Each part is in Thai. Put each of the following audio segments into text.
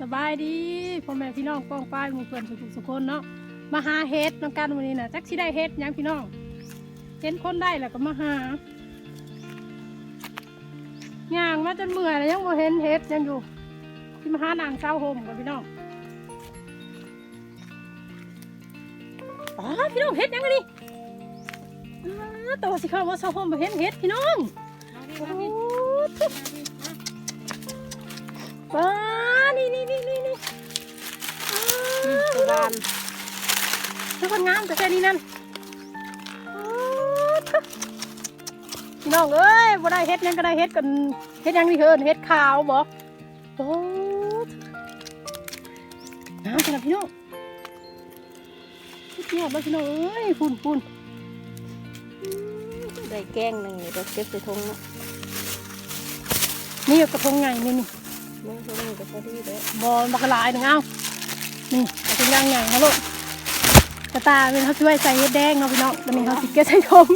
สบายดีพ่อแม่พี่น้องป้องป้ายหมู่เพื่อนสุขสุขคนเนาะมาหาเฮ็ดนำกันวันนี้นะจักสิได้เฮ็ดหยังพี่น้องเห็นคนได้แล้วก็มาหาย่างมาจนเมื่อยแล้วยังบ่เห็นเฮ็ดยังอยู่ที่มาหานางเศร้าโฮมกับพี่น้องอ๋อพี่น้องเฮ็ดหยังไงนี่อ้าตัวสิเข้ามาเศร้าโฮมบ่เห็นเฮ็ดพี่น้องโอ้ทุกป้า ตะวันทุกคนงามแต่แค่นี้นั่นพี่น้องเอ้ยบ่ได้เฮ็ดหยังก็ได้เฮ็ดกันเฮ็ดหยังนี่เฮินเฮ็ดขาวบ่โอ้งามขนาดพี่น้องเฮ็ดเนี่ยบ่พี่น้องเอ้ยฝุ่นฝุ่นได้แกงหนึ่งเดี๋ยวเก็บใส่ถุงเนาะนี่กระทงใหญ่นี่นี่นี่ถุงหนึ่งก็พอดีแล้วบอลบักหลายหนึ่งเอา นี่กระทงย่างใหญ่นะลูกกระตาเป็นเขาช่วยใส่เฮ็ดแดงเนาะพี่น้องวันนี้เขาสิเก็บใส่ทง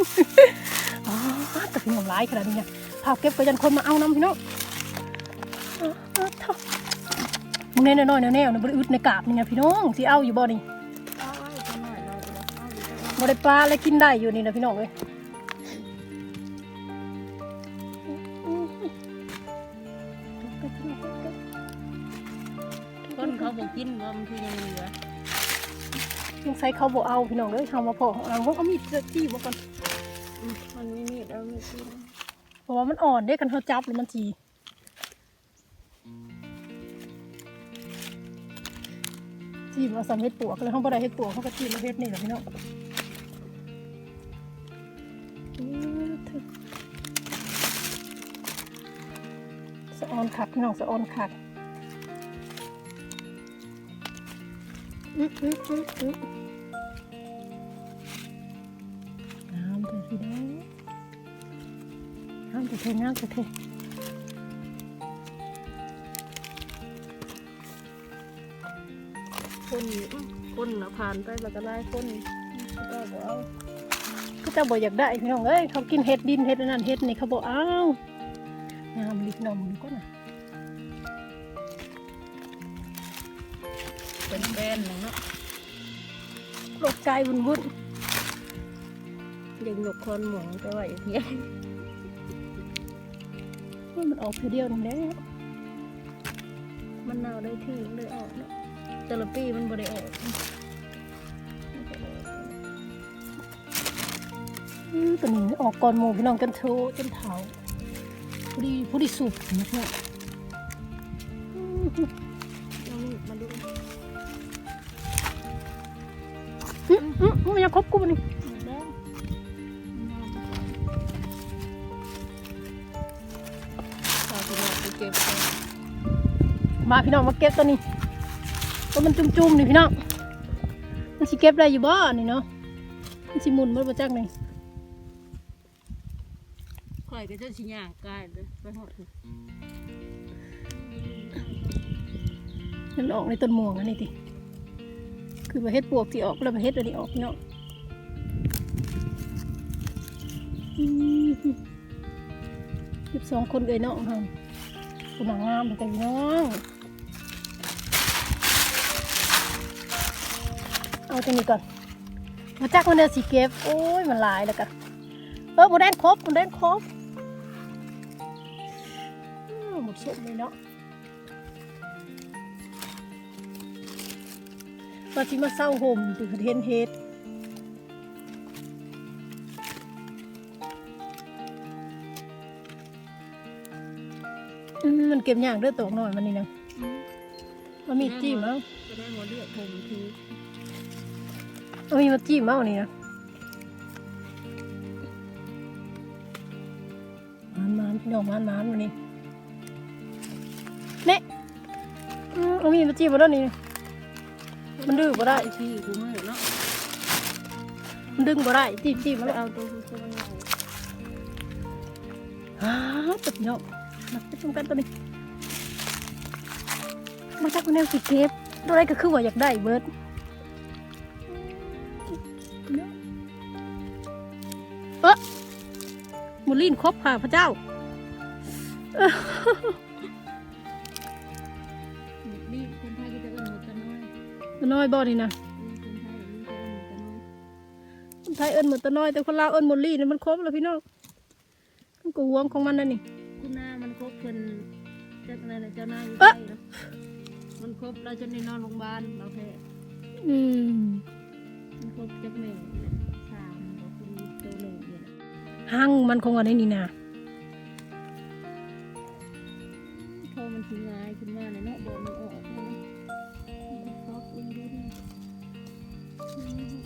อ๋อแต่พี่น้องหลายขนาดนี้เนี่ยพาเก็บไปจนคนมาเอาน้ำพี่น้องอ๋อเท่ามึงเน่น้อยๆแนวๆนะบริอึดในกาบนี่ไงพี่น้องสิเอาอยู่บ่นี่เอาไว้จะหน่อยหน่อยเดี๋ยวเอาอยู่ตะวันบ่ได้ปลาอะไรกินได้อยู่นี่นะพี่น้องเอ้ย คนเขาบอกกินว่ามันคือยังเหลือยังใส่เขาบ่เอาพี่น้องเอ้ยเฮามาพอของเราเขาเอามีดจี้บ่ก่อนอืมมันไม่มีดเอาไม่กินเพราะว่ามันอ่อนเด้กันเขาจับแล้วมันจีจีบมาสำเร็จปวกเลยเขาบ่ได้เฮ็ดปวกเขาก็จีบมาเฮ็ดนี่แหละพี่น้องอื้อถึกสะออนขัดพี่น้องสะออนขัด งามเลยพี่น้งงามแต่เทงามแต่เทคนคนน่ะผ่านไปแล้วก็ไล่คนก็บอกเอาก็จะบอกอยากได้พี่น้องเอ้ยเขากินเห็ดดินเห็ดนนั้นเห็ดนี่เขาบอกอ้าวงามลิบน้องมึงก็น่ะ เป็นแบนหนึ่งเนาะโลกใจวุ่นวุ่นยังหยกคอนหมองไปไว้อย่างเงี้ยว่ามันออกเพียเดียวนึงแล้วมันเน่าได้ที่เลยออกเนาะแต่ละปีมันบ่ได้ออกอื้อตัวนี้ออกก่อนหมูพี่น้องกันโชว์จนเถาผู้ดีผู้ดีสุกนะพี่น้อง ยังครบกูบ่นี่แดงฝากพี่น้องไปเก็บไปมาพี่น้องมาเก็บตัวนี้ตัวมันจุ่มๆนี่พี่น้องมันสิเก็บได้อยู่บ่นี่เนาะมันสิหมุนมันบ่จักนี่ข่อยก็จะสิย่างกายเลยไปหอดถึงมันออกในต้นม่วงอันนี้ติคือประเฮ็ดปวกที่ออกแล้วประเฮ็ดอันนี้ออกเนาะ สิบสองคนเอ้ยเนาะฮังคุณนางงามแต่งน้องเอาตรงนี้ก่อนมาจักมันเดือสีเก็บ โอ้ย มันหลายแล้วกันเออหมดแดนครบหมดแดนครบหมดสุดเลยเนาะว่าที่มาเศร้าห่มถึงเห็นเฮ็ด เก็บยากเด้อตกหน่อยมันนี่นะมันมีจิ้มเอ้าจะได้หมดเลือดผมทีมันมีมาจิ้มเอ้านี่นะมันมันพี่น้องมันมันวันนี้เนี่ยอืมมันมีมาจิ้มมาแล้วนี่มันดื้อบ่ได้ที่กูมือเนาะมันดึงบ่ได้จิ้มจิ้มมาแล้แล้ววเอาตัวตัวมันใหญ่อ้าวตัดเนาะมาไปชมกันตัวนี้ มาจากคนแนวสิเก็บตัวไรก็คือว่าอยากได้เบิร์ดเออมูลินครบค่ะพระเจ้าดลี่คนไทยก็จะเอิ้นหมดตะน้อยตัวน้อยบ่นี่นะอืมคนไทยนี่จะเอิ้นหมดตะน้อยคนไทยเอิ้นหมดตัวน้อยแต่คนลาวเอิ้นหมดลี่นี่มันครบแล้วพี่น้องมันก็ห่วงของมันนั่นนี่คุณนามันครบเพิ่นเจ้าอะไรนะเจ้านายอยู่เอ๊ะไทยเนาะ มันครบเราจนได้นอนโรงพยาบาลเราแพ้อืมมันครบจักแม่สามก็คือตัวหนึ่งเนี่ยหั่งมันคงอันนี้นี่นะพอมันสิง่ายขึ้นมาเนี่ยเนาะบอกมันออกเลยมันครบเองด้วยเนี่ย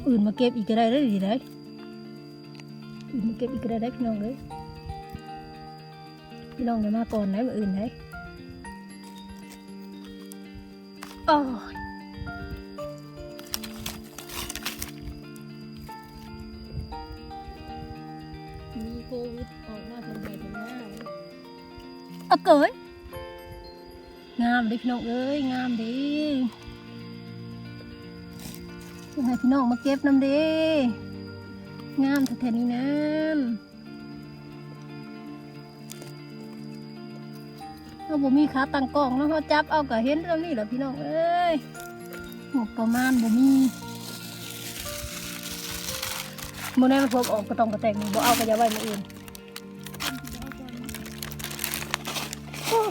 อื่นมาเก็บอีกก็ได้ได้อดีได้อื่นมาเก็บอีกก็ได้ได้อพี่น้องเลยพี่น้องเดี๋ยวมาก่อนได้มาอื่นได้ โอ้ยมีโควิดออกมาทางไหนทางหน้าเอาเกยงามเด้อพี่น้องเอ้ยงามด้ยังไงพี่น้องมาเก็บน้ำด้งามแท้ๆนี่นั่น เอาบ่มีขาตั้งกล้องเนาะเขาจับเอาก็เห็นเรื่องนี้แหละพี่น้องเอ้ยงบประมาณบ่มีโมแน่มันพบออกกระตองกระแตงบ่เอาก็อย่าไว้มาอื่น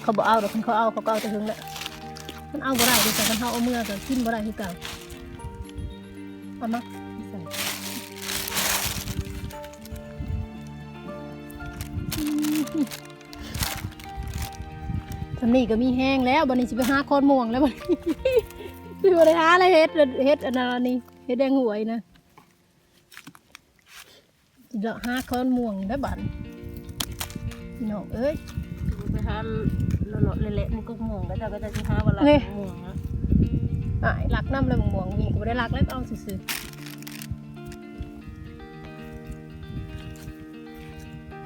เขาบอกเอาดอกคันเขาเอาเขาก็เอาแต่ถึงแหละมันเอาบ่ได้ดิแต่คันเขาเอาเมื่อก็กินบ่ได้คือเก่าเอามาใส่อืมำนี่ก็มีแห้งแล้วบันนี้สิไปหาคอนม่วงแล้วบันนี้สิบ่ได้หาอะไรเฮ็ดเฮ็ดอันนั้นนี่เฮ็ดแดงหวยนะสิเลาะหาคอนม่วงได้วบัดพี่น้องเอ้ยไปหาละเลาะเละๆมันก็ง่วงแล้วแต่ก็จะหาว่าละนี่ง่วงนะอ่ายรักน้ำเลยม่วงๆมีก็บ่ได้รักแล้วเอาซื่อๆ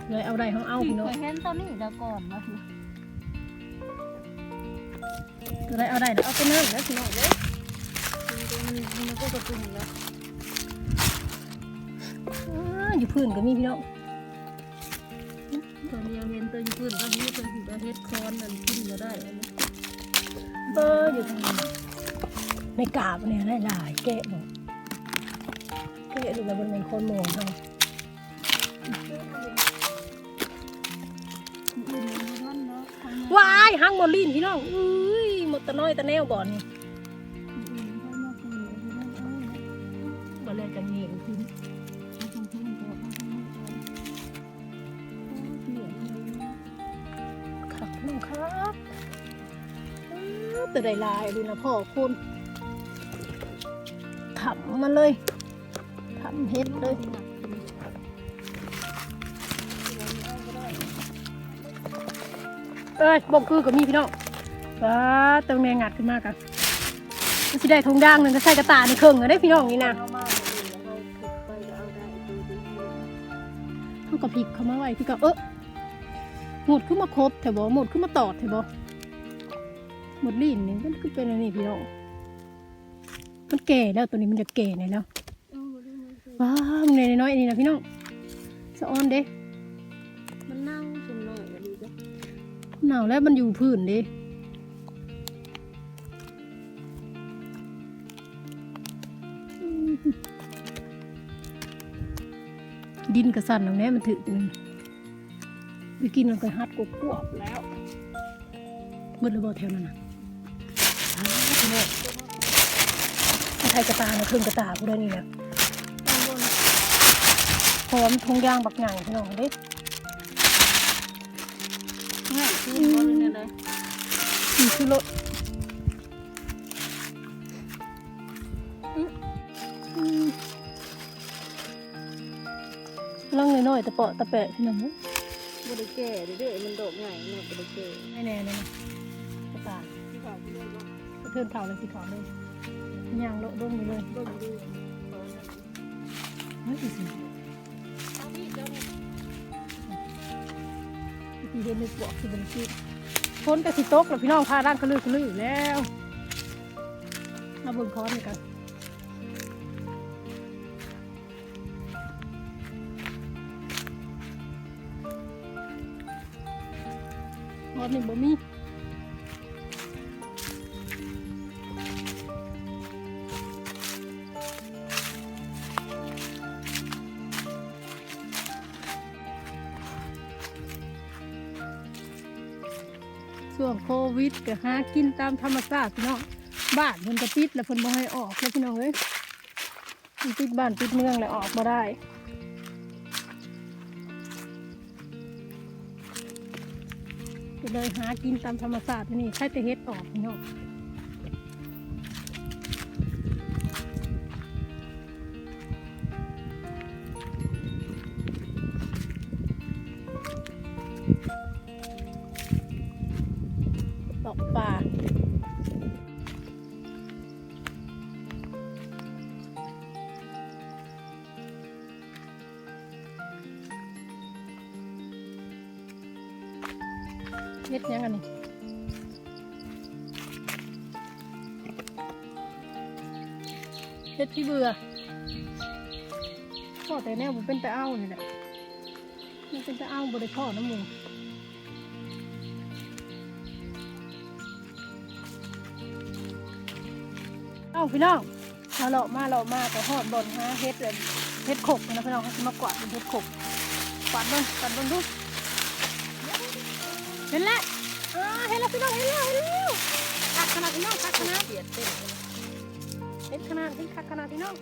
เลยเอาได้เขาเอาพี่น้องเคยเห็นตอนนี้ดาก่อนนะ ตัวได้เอาได้แล้วเอาไปนั่นแล้วพี่น้องเลยมันมันก็กระตุ้นแล้วอ้าอยู่พื้นก็มีพี่น้องตอนนี้ยังเห็นตัวอยู่พื้นตอนนี้เป็นสิบเฮ็ดคอนนั่นกินก็ได้อันนี้เอออยู่ในกาบเนี่ยได้หลายแกะบอกแกะดูแล้วมันเป็นคนม่วงเขาอื่นมันท่านเนาะทางนั้นว้ายห้างบอลลินพี่น้องอุ้ยหมด ตะน้อยตะแนวบ่อนี่อื่นท่านมาคือที่นั่นเนี่ยบ่เลยจะเงียงขึ้นเอาทางท่านก็เอาทางนั้นก่อนโอ้เหี้ยเลยนะครับน้องครับแต่ได้ลายเลยนะพ่อคุณทำมาเลยทำเฮ็ดเลยเอ้ยบอกคือกับมีพี่น้อง ว้าตรงแนงัดขึ้นมากันมันสิได้ทงด่างหนึ่งก็ใส่กระตาในเครื่องเลยได้พี่น้องนี่นะเอามาเลยแล้วเราขุดไปก็เอาได้ดูดีเขาก็พลิกเข้ามาไว้พี่ก็เออหมดขึ้นมาครบแต่บอหมดขึ้นมาตอดแต่บอหมดลิ้นนี่มันคือเป็นอะไรนี่พี่น้องมันแก่แล้วตัวนี้มันจะแก่ในแล้วๆเอาดูมันสิว้าวมันในน้อยๆนี่นะพี่น้องสะออนเด้มันเน่าสมหน่อยอะดีจ้ะหนาวแล้วมันอยู่พื้นเด้ ดินกระสันตรงนี้มันถึกหนึ่งไปกินมันก็ฮัดกบวบๆแล้วมืดระเบิดแถวนั้นนะอ้าวพี่น้องถ้าไทยกระตานะครึ่งกระตาพวกนี้นะข้างบนหอมทงยางบักหนังพี่น้องเด้ง่ายขึ้นบนเนี่ยเลยนี่คือรถ ล่องน้อยๆตะเปาะตะแปะพี่น้องเอ้ยบริแก่เด้อๆมันโดดง่ายเนาะบริแก่ไม่แน่เลยนะกระตาที่เขาที่นี่ก็กระเทินเข่าเลยสิขาวเลยยางโลดดงไปเลยเบิ่งดูเฮ้ยสิพี่เจ้าเนี่เห็นในปวกสิบันทีพ้นกระสิตกแล้วพี่น้องพาร่างกระลือกระลือแล้วมาเบิ่งคอนเลยกัน อนนี่บ่มีช่วงโควิดก็หากินตามธรรมชาติเนาะบ้านมันก็ปิดแล้วเพิ่นบ่ให้ออกแล้วพี่น้องเอ้ยปิดบ้านปิดเมืองแล้วออกมาได้ เลยหากินตามธรรมชาตินี่ใช้แต่เฮ็ดออกเนาะ พี่เบื่อพ่อแต่แนวผมเป็นแต่เอานี่แหละมันเป็นแต่เอาบริพ่อน้ำมูเอ้าพี่น้องมาเลาะมาเลาะมาแต่หอดบนหาเฮ็ดเลยเฮ็ดขบนะพี่น้องเขาจะมากวาดเป็นเฮ็ดขบกวาดเบ้งกวาดเบ้งดูเห็นแล้วเห็นแล้วพี่น้องเห็นแล้วเห็นแล้วคักขนาดพี่น้องคักขนาดเปียดเต็ม เลยเห็นขนาดเห็นคักขนาดพี่น้อง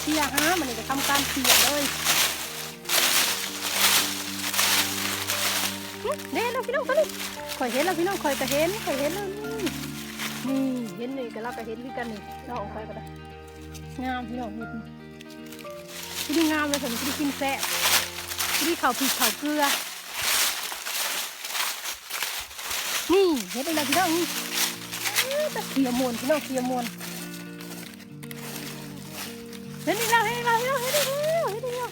เสียฮะมันนี่จะทำการเสียเลยเด้แล้วพี่น้องตัวนี้ข่อยเห็นแล้วพี่น้องข่อยก็เห็นข่อยเห็นแล้วนี่นี่เห็นนี่ก็เราก็เห็นด้วยกันนี่เราออกไปก็ได้งามพี่น้องเห็นที่นี่งามเลยผมที่กินแซ่บที่นี่เขาวผิดเขาวเกลือ นี่เห็นอะไรพี่น้องนี่อื้อตะเคียมวนพี่น้องเคียมวนเห็นอีกแล้วเห็นอีกแล้วเห็นอีกแล้วเห็นอีกแล้ว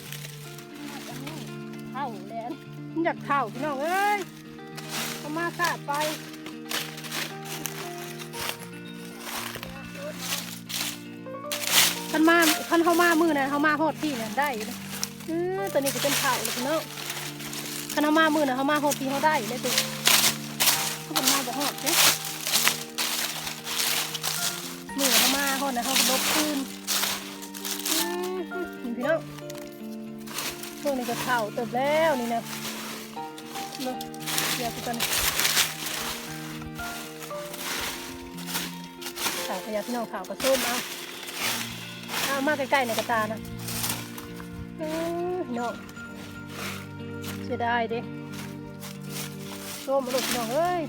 เข้าแล้วมันอยากเท่าพี่น้องเอ้ยเอามาขาดไปขันมาขันเข้ามามือนะเข้ามาฮอดที่เนี่ยได้อยู่นะเออตัวนี้ก็เป็นเท่าเลยพี่น้องขันเข้ามามือนะเข้ามาฮอดที่เขาได้อยู่เลยตัว เขาเป็นมาบ่ฮอดเนี่ยมือเขามาฮอดนะเขาลบคืนอืมนี่พี่น้องพวกนี้ก็เท่าเติบแล้วนี่นะเนาะเดี๋ยวกันข่าวขยะพี่น้องข่าวกระส้มเอาเอามาใกล้ๆในกระตานะเน้องเสียดายเด้ ส้มมาลูกพี่น้องเอ้ย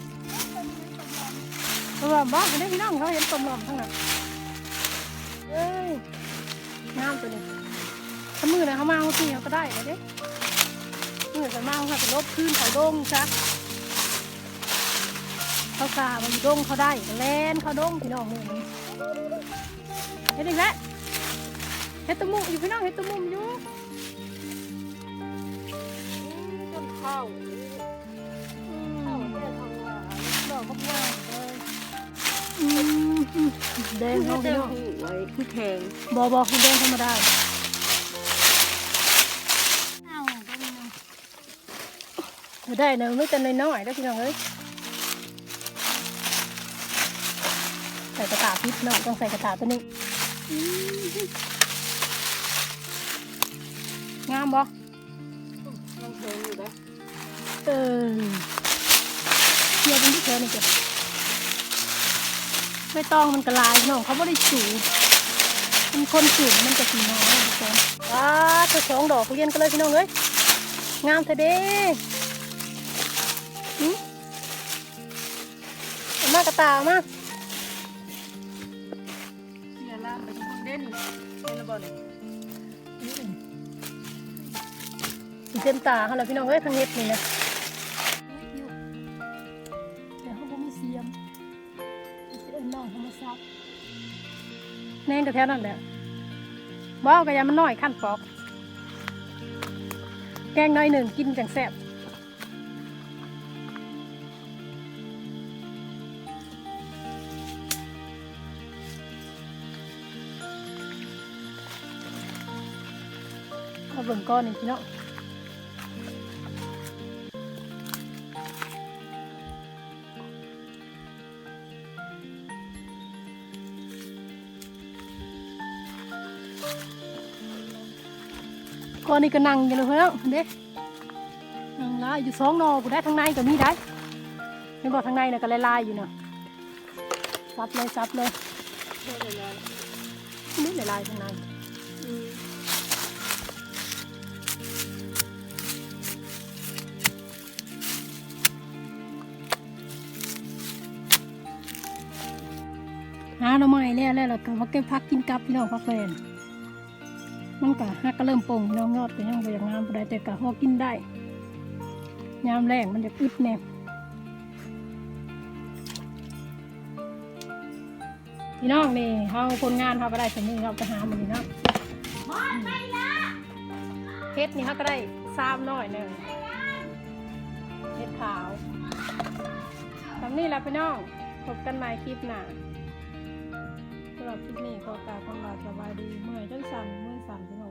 ตมหลอมบ้าเห็นไหมพี่น้องเขาเห็นตมหลอมทั้งนั้นเอ้ยงามตัวนี้ถ้ามือนะเขามาเขาที่เขาก็ได้เลยเด้มือจะมาเขาจะลบขึ้นเขาดงจ้ะเขาสามันดงเขาได้แลนเขาดงพี่น้องมือนี้เห็นอีกแล้วเห็ดตะมุอยู่พี่น้องเห็ดตะมุอยู่ต้นข้าว ดอกมากๆเลยแดงเขาเขาะพี่น้องไว้คือแทงบอบอคือแดงธรรมดาข้าวก็มีไม่ได้นะไม่แต่น้อยๆได้อพี่น้องเอ้ยใส่กระตาพิษน้องต้องใส่กระตาตัวนี้งามบ่ยังแทอยู่นะเออ เทียบเป็นที่เธอนี่จ้ะไม่ต้องมันกระลายน้องเขาไม่ได้สูงมันคนสูงมันจะสีน้อยทุกคนว้าตัวสองดอกเรียนกันเลยพี่น้องเลยงามเธอเด้หืมากระตามาเสียล่างไปทุกคนเด่นเป็นระบิดสีเส้นตาเขาเลยพี่น้องเอ้ยทางเฮ็ดนี่นะ แน่นกระแถวนั่นแหละบ้าวกระยามันน้อยขั้นปอก แกงน้อยหนึ่งกินจังแซ่บเอาเบิ่งก้อนนี่พี่เนาะ ก่อนนี่ก็นั่งอยู่เลยเพื่อนเด้นั่งลายอยู่สองนอกูได้ทางในก็มีได้ไม่บอกทางในน่ะก็ลายๆอยู่เนาะซับเลยซับเลยไหร่นี่ลายๆทางในหาหน่อไม้แล้วแล้วแล้วก็มาเก็บพักกินกับพี่น้องพักแฟน มันก็ฮักก็เริ่มป่งพี่น้องยอดก็ยังบ่อย่างงามบ่ได้แต่ก็พอกินได้ยามแรงมันจะอึดแน่พี่น้องนี่เขาคนงานเขาก็ได้สมมือเราไปหามันนี่เนาะเฮ็ดนี่เขาก็ได้ซ้ำน้อยหนึ่งเฮ็ดขาวสำนี่แหละพี่น้องพบกันใหม่คลิปหน้าสำหรับคลิปนี้ขอกล่าวคำว่า ฝั่งที่โน